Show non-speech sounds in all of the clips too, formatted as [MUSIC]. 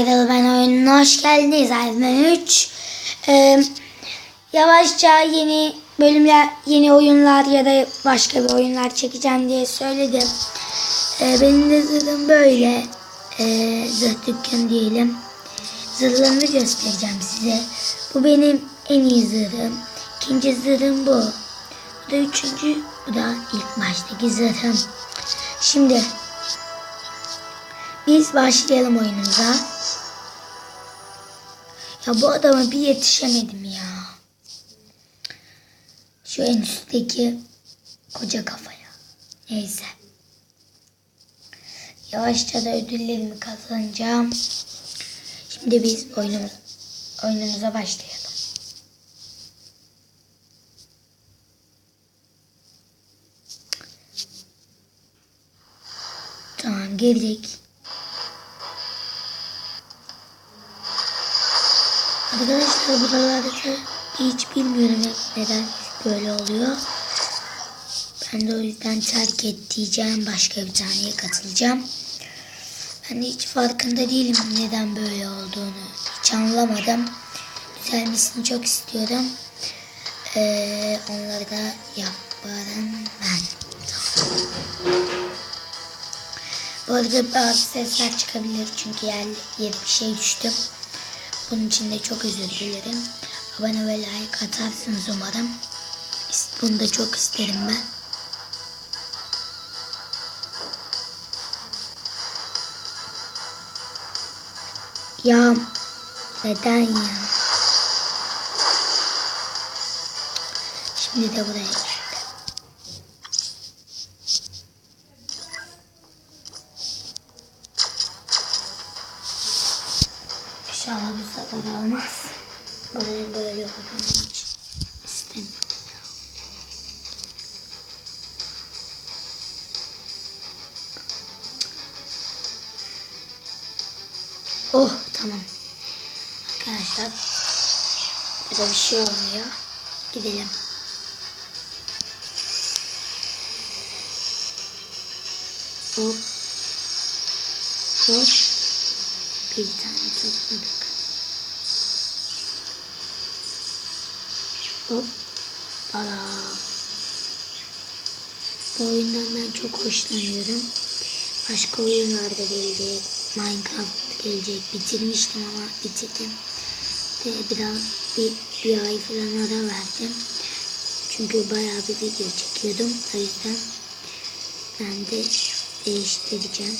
Ayrıl Ben oyununa hoş geldiniz. Ayrıl 3. Ee, yavaşça yeni bölümler, yeni oyunlar ya da başka bir oyunlar çekeceğim diye söyledim. Ee, benim de zırhım böyle. Ee, zırh dükkanı diyelim. Zırhlarımı göstereceğim size. Bu benim en iyi zırhım. İkinci zırhım bu. Bu da üçüncü, bu da ilk baştaki zırhım. Şimdi biz başlayalım oyunumuza. Ya bu adama bir yetişemedim ya. Şu en üstteki koca kafaya. Neyse. Yavaşça da ödüllerimi kazanacağım. Şimdi biz oyunumuz, oyunumuza başlayalım. Tamam girdik. Arkadaşlar buralarda hiç bilmiyorum neden böyle oluyor. Ben de o yüzden terk et diyeceğim. Başka bir taneye katılacağım. Ben de hiç farkında değilim neden böyle olduğunu. Hiç anlamadım. Düzelmesini çok istiyorum. Ee, onları da yaparım ben. Bu arada bazı sesler çıkabilir çünkü yer, yere bir şey düştü. Bunun için de çok özür dilerim. Abone ve like atarsınız umarım. Bunu da çok isterim ben. Ya neden ya? Şimdi de buraya İnşallah bu sefer olmaz. Böyle için istemiyorum. Oh tamam. Arkadaşlar burada bir şey olmuyor. Gidelim. Hop. Hop. Bir tane topladık. Hop. Para. Bu oyundan ben çok hoşlanıyorum. Başka oyunlar da gelecek. Minecraft gelecek. Bitirmiştim ama bitirdim. Ve biraz bir, bir ay falan ara verdim. Çünkü bayağı bir video çekiyordum. O yüzden ben de değiştireceğim.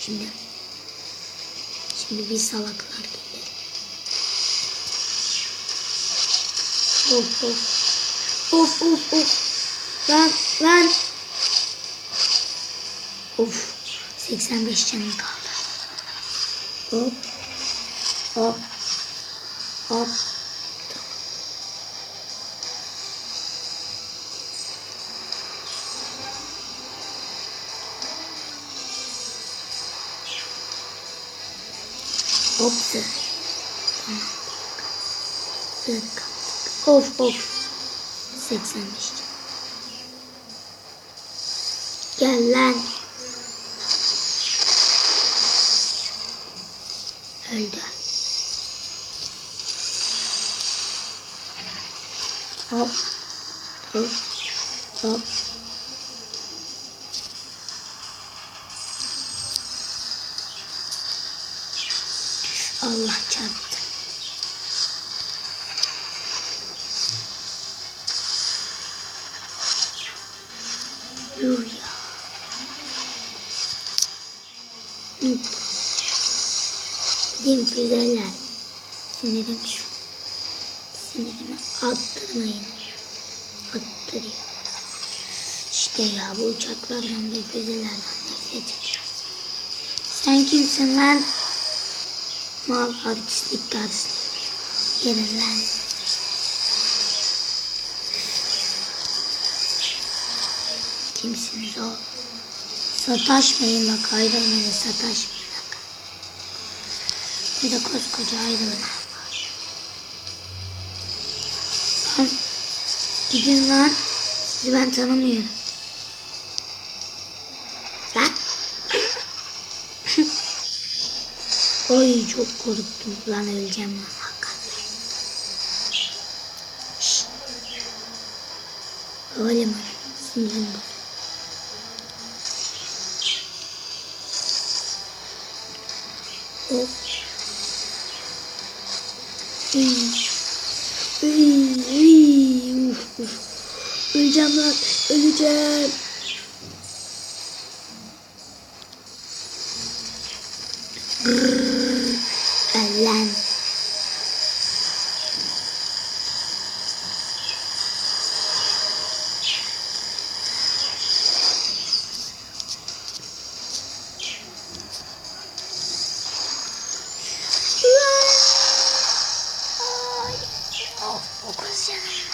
Şimdi şimdi bir salaklar Of of. Of of of. Lan lan. Of. 85 canım kaldı. Hop. Hop. Hop. Hop zırh. Tamam. Of of. 85 can. Gel lan. Öldü. Hop. Hop. Hop. Allah çarptı. Benim güzeller. Sinirim şu. Sinirimi attırmayın. Attırıyor. İşte ya bu uçaklardan ve füzelerden nefret ediyorum. Sen kimsin lan? Mal artistlik dersi. Yerin lan. Kimsiniz o? Sataşmayın bak ayrılmayın sataşmayın bak. Bir de koskoca ayrılmayın. Lan gidin lan. Sizi ben tanımıyorum. Lan. [LAUGHS] Oy çok korktum. Lan öleceğim lan. Oğlum, sinirlendim. Uf. Öleceğim lan. Öleceğim. Grrr. Öl lan. Ay. Of, dokuz.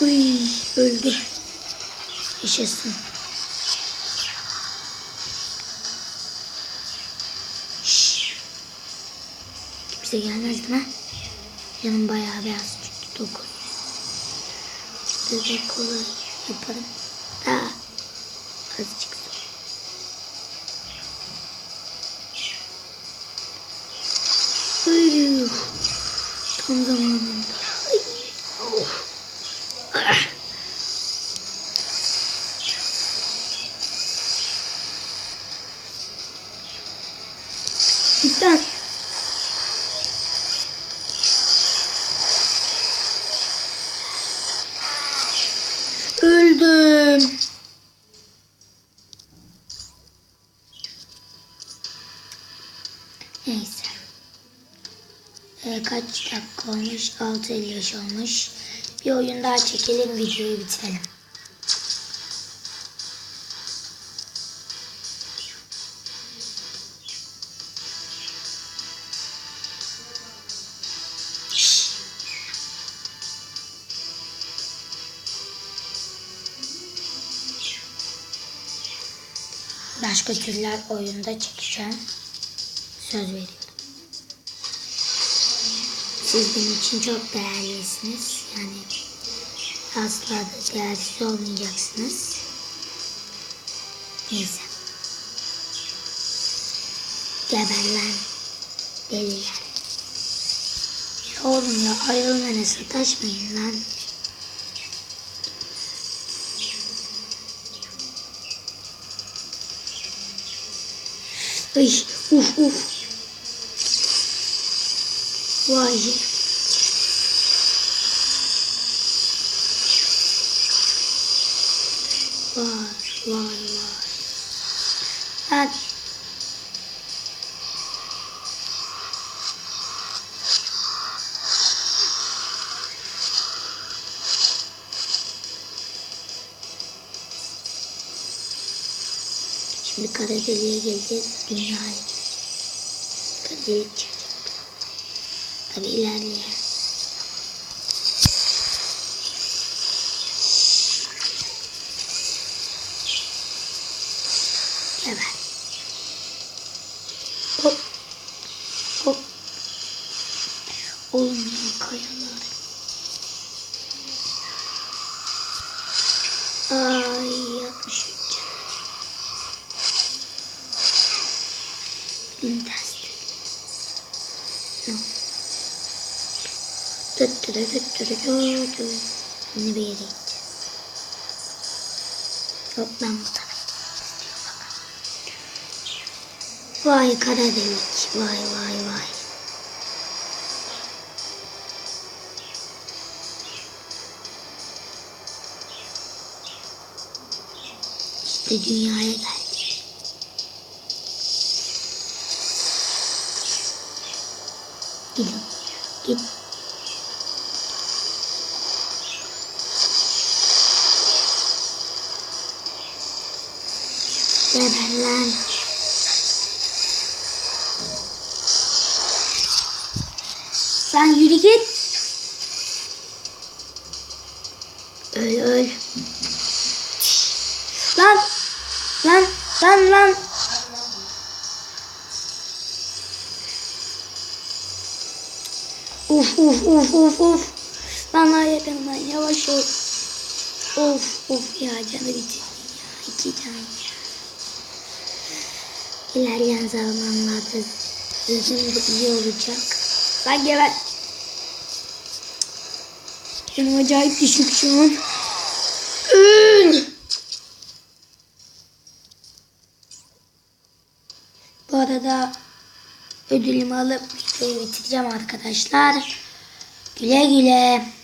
Uy, öldü. Yaşasın. Şşş. Kimse gelmez değil mi? Canım bayağı beyaz çünkü dokuz. Bebek kolay yaparım. Daha Tam zamanında. Of. Öldüm. Neyse. Ee, kaç dakika olmuş? 6.55 olmuş. Bir oyun daha çekelim videoyu bitirelim. Başka türler oyunda çekeceğim. Söz veriyorum. Siz benim için çok değerlisiniz. Yani asla da değersiz olmayacaksınız. Neyse. Geber lan. Deliler. Ya oğlum ya ayrılmana sataşmayın lan. Ay uf uf. Vay. Vay vay vay. Lan. Şimdi kara deliğe geleceğiz. Dünyaya. Kara delik Tabi ilerleyen. Geber. Hop. Hop. Ya kayalar. Ay yapmış Fantastic. No. Tut tut tut. Yine bir yere gideceğiz. Hop ben bu tarafa bakalım. Vay kara delik. Vay vay vay. İşte dünyaya geldik. Gidin. Git. Geber lan. Sen yürü git. Öl öl. Lan. Lan. Lan lan. Uf uf uf uf uf. Lan lan yavaş ol. Of of ya canı bitirdi ya. İki ya. İlerleyen zamanlarda da iyi olacak. Ben geber. Benim acayip düşük şu an. Bu arada ödülümü alıp videoyu bitireceğim arkadaşlar. Güle güle.